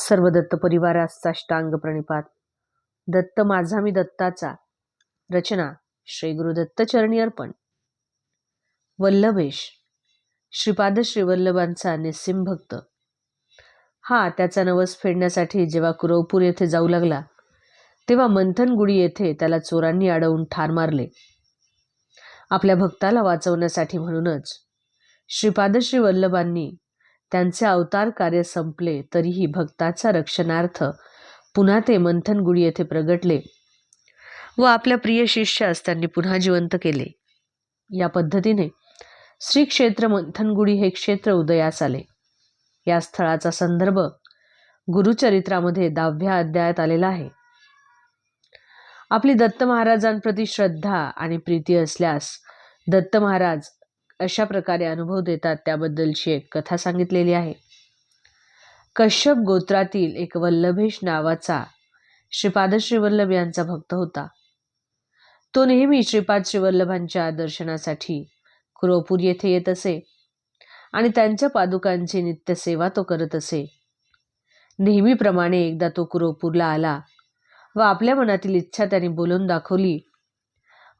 सर्व दत्त परिवारास साष्टांग प्रणिपात. दत्त माझा मी दत्ताचा. रचना श्री गुरु चरणी अर्पण. वल्लभेश श्रीपाद श्रीवल्लभांचा निस्सिम भक्त. हा त्याचा नवस फेडण्यासाठी जेव्हा कुरवपूर येथे जाऊ लागला तेव्हा मंथनगुडी येथे त्याला चोरांनी अडवून ठार मारले. आपल्या भक्ताला वाचवण्यासाठी म्हणूनच श्रीपाद श्रीवल्लभांनी त्यांचे अवतार कार्य संपले तरीही भक्ताचा रक्षणार्थ पुन्हा ते मंथनगुडी येथे प्रगटले व आपल्या प्रिय शिष्यास त्यांनी पुन्हा जिवंत केले. या पद्धतीने श्री क्षेत्र मंथनगुडी हे क्षेत्र उदयास आले. या स्थळाचा संदर्भ गुरुचरित्रामध्ये दहाव्या अध्यायात आलेला आहे. आपली दत्त महाराजांप्रती श्रद्धा आणि प्रीती असल्यास दत्त महाराज अशा प्रकारे अनुभव देतात त्याबद्दलची एक कथा सांगितलेली आहे. कश्यप गोत्रातील एक वल्लभेश नावाचा श्रीपाद श्रीवल्लभ यांचा भक्त होता. तो नेहमी श्रीपाद श्रीवल्लभांच्या दर्शनासाठी कुरोपूर येथे येत असे आणि त्यांच्या पादुकांची नित्य सेवा तो करत असे. नेहमीप्रमाणे एकदा तो कुरोपूरला आला व आपल्या मनातील इच्छा त्याने बोलून दाखवली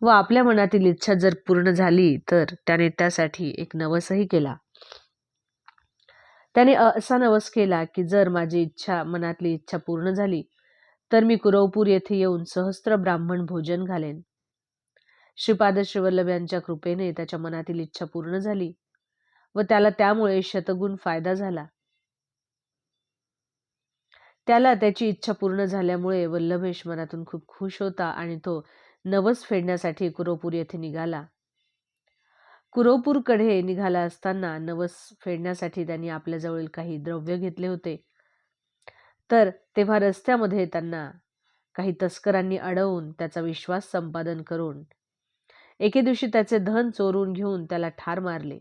व आपल्या मनातील इच्छा जर पूर्ण झाली तर त्याने त्यासाठी एक नवसही केला. त्याने असा नवस केला की जर माझी इच्छा मनातली इच्छा पूर्ण झाली तर मी कुरवपूर येथे येऊन सहस्त्र ब्राह्मण भोजन घालेन. श्रीपाद श्रीवल्लभ यांच्या कृपेने त्याच्या मनातील इच्छा पूर्ण झाली व त्याला त्यामुळे शतगुण फायदा झाला. त्याला त्याची इच्छा पूर्ण झाल्यामुळे वल्लभेश मनातून खूप खुश होता आणि तो नवस फेडण्यासाठी कुरोपूर येथे निघाला. कुरोपूरकडे निघाला असताना नवस फेडण्यासाठी त्यांनी आपल्याजवळील काही द्रव्य घेतले होते. तर तेव्हा रस्त्यामध्ये त्यांना काही तस्करांनी अडवून त्याचा विश्वास संपादन करून एके दिवशी त्याचे धन चोरून घेऊन त्याला ठार मारले.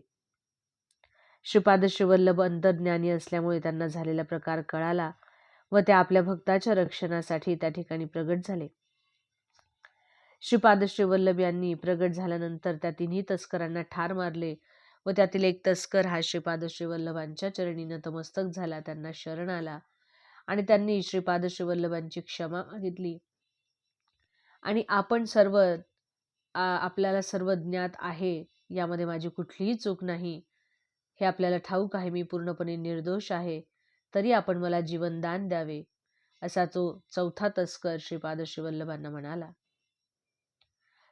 श्रीपाद श्रीवल्लभ अंतर्ज्ञानी असल्यामुळे त्यांना झालेला प्रकार कळाला व ते आपल्या भक्ताच्या रक्षणासाठी त्या ठिकाणी प्रगट झाले. श्रीपाद यांनी प्रगट झाल्यानंतर त्या तिन्ही तस्करांना ठार मारले व त्यातील एक तस्कर हा श्रीपाद श्रीवल्लभांच्या चरणी नतमस्तक झाला त्यांना शरण आला आणि त्यांनी श्रीपादश्रीवल्लभांची क्षमा मागितली. आणि आपण सर्व आपल्याला सर्व ज्ञात आहे यामध्ये माझी कुठलीही चूक नाही. हे आपल्याला ठाऊक आहे मी पूर्णपणे निर्दोष आहे तरी आपण मला जीवनदान द्यावे असा तो चौथा तस्कर श्रीपाद श्रीवल्लभांना म्हणाला.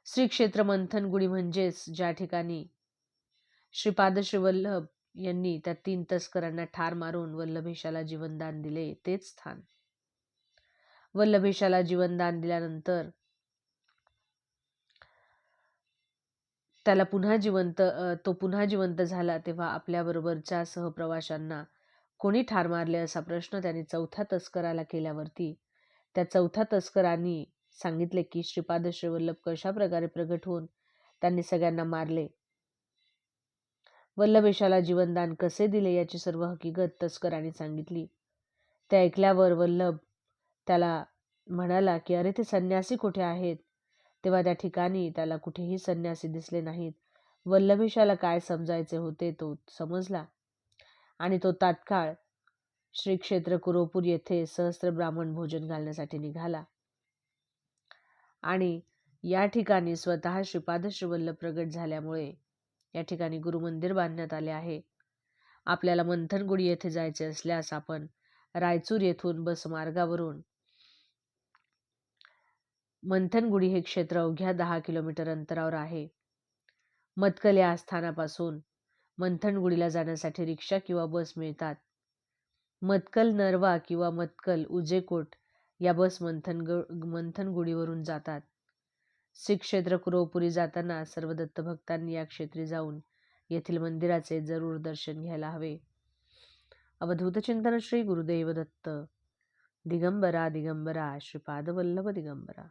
श्री क्षेत्र मंथनगुडी म्हणजेच ज्या ठिकाणी श्रीपाद श्रीवल्लभ यांनी त्या तीन तस्करांना ठार मारून वल्लभेशाला जीवनदान दिले तेच स्थान. वल्लभेशाला जीवनदान दिल्यानंतर त्याला पुन्हा जिवंत तो पुन्हा जिवंत झाला तेव्हा आपल्याबरोबरच्या सहप्रवाशांना कोणी ठार मारले असा प्रश्न त्याने चौथ्या तस्कराला केल्यावरती. त्या चौथ्या तस्करांनी सांगितले की श्रीपाद श्रीवल्लभ कशा प्रकारे प्रगट होऊन त्यांनी सगळ्यांना मारले? वल्लभेशाला जीवनदान कसे दिले याची सर्व हकीकत तस्करांनी सांगितली. ते ऐकल्यावर वल्लभ त्याला म्हणाला की अरे ते संन्यासी कुठे आहेत? तेव्हा त्या ठिकाणी त्याला कुठेही संन्यासी दिसले नाहीत. वल्लभेशाला काय समजायचे होते तो समजला. आणि तो तात्काळ श्री क्षेत्र कुरोपूर येथे सहस्त्र ब्राह्मण भोजन घालण्यासाठी निघाला. आणि या ठिकाणी स्वतः श्रीपाद श्रीवल्लभ प्रगट झाल्यामुळे या ठिकाणी गुरुमंदिर बांधण्यात आले आहे. आपल्याला मंथनगुडी येथे जायचे असल्यास आपण रायचूर येथून बस मार्गावरून मंथनगुडी हे क्षेत्र अवघ्या दहा किलोमीटर अंतरावर आहे. मतकल या स्थानापासून मंथनगुडीला जाण्यासाठी रिक्षा किंवा बस मिळतात. मतकल नरवा किंवा मतकल उजेकोट या बस मंथन मंथनगुडीवरून जातात. श्री क्षेत्र कुरवपुरी जाताना सर्व दत्त भक्तांनी या क्षेत्री जाऊन येथील मंदिराचे जरूर दर्शन घ्यायला हवे. अवधूत चिंतन श्री गुरुदेव दत्त दिगंबरा दिगंबरा श्रीपादवल्लभ दिगंबरा.